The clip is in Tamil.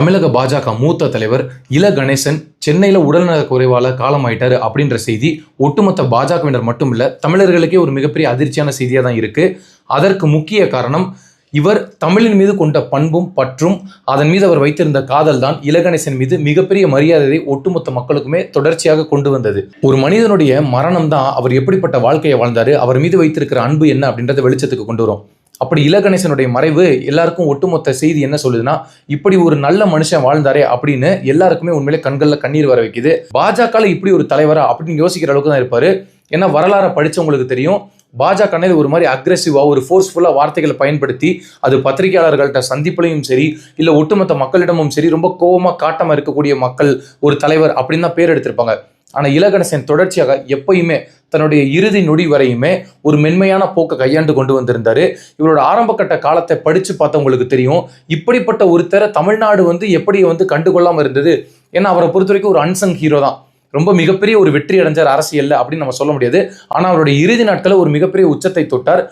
தமிழக பாஜக மூத்த தலைவர் இல கணேசன் சென்னையில் உடல்நல குறைவால் காலமாயிட்டாரு அப்படின்ற செய்தி ஒட்டுமொத்த பாஜகவினர் மட்டும் இல்லை தமிழர்களுக்கே ஒரு மிகப்பெரிய அதிர்ச்சியான செய்தியாக தான் இருக்குது அதற்கு முக்கிய காரணம் இவர் தமிழின் மீது கொண்ட பண்பும் பற்றும் அதன் மீது அவர் வைத்திருந்த காதல் தான் இலகணேசன் மீது மிகப்பெரிய மரியாதையை ஒட்டுமொத்த மக்களுக்குமே தொடர்ச்சியாக கொண்டு வந்தது. ஒரு மனிதனுடைய மரணம் தான் அவர் எப்படிப்பட்ட வாழ்க்கையை வாழ்ந்தாரு அவர் மீது வைத்திருக்கிற அன்பு என்ன அப்படின்றத வெளிச்சத்துக்கு கொண்டு வரும். அப்படி இலகணேசனுடைய மறைவு எல்லாருக்கும் ஒட்டுமொத்த செய்தி என்ன சொல்லுதுன்னா இப்படி ஒரு நல்ல மனுஷன் வாழ்ந்தாரே அப்படின்னு எல்லாருக்குமே உண்மையிலே கண்களில் கண்ணீர் வர வைக்குது. பாஜக இப்படி ஒரு தலைவரா அப்படின்னு யோசிக்கிற அளவுக்கு தான் இருப்பாரு. ஏன்னா வரலாறை படிச்சவங்களுக்கு தெரியும். பாஜக ஒரு மாதிரி அக்ரெசிவாக ஒரு ஃபோர்ஸ்ஃபுல்லாக வார்த்தைகளை பயன்படுத்தி அது பத்திரிகையாளர்கள்ட்ட சந்திப்புலையும் சரி இல்லை ஒட்டுமொத்த மக்களிடமும் சரி ரொம்ப கோபமாக காட்டமாக இருக்கக்கூடிய மக்கள் ஒரு தலைவர் அப்படின்னு தான் பேர் எடுத்திருப்பாங்க. ஆனால் இலகணசன் தொடர்ச்சியாக எப்பயுமே தன்னுடைய இறுதி நொடி வரையுமே ஒரு மென்மையான போக்கை கையாண்டு கொண்டு வந்திருந்தாரு. இவரோட ஆரம்பகட்ட காலத்தை படித்து பார்த்தவங்களுக்கு தெரியும். இப்படிப்பட்ட ஒருத்தரை தமிழ்நாடு வந்து எப்படி வந்து கண்டுகொள்ளாமல் இருந்தது? ஏன்னா அவரை பொறுத்த வரைக்கும் ஒரு அன்சங் ஹீரோ தான். ரொம்ப மிகப்பெரிய ஒரு வெற்றி அடைஞ்சார் அரசியல்ல அப்படின்னு நம்ம சொல்ல முடியாது. ஆனால் அவருடைய இறுதி நாட்களில் ஒரு மிகப்பெரிய உச்சத்தை தொட்டார்.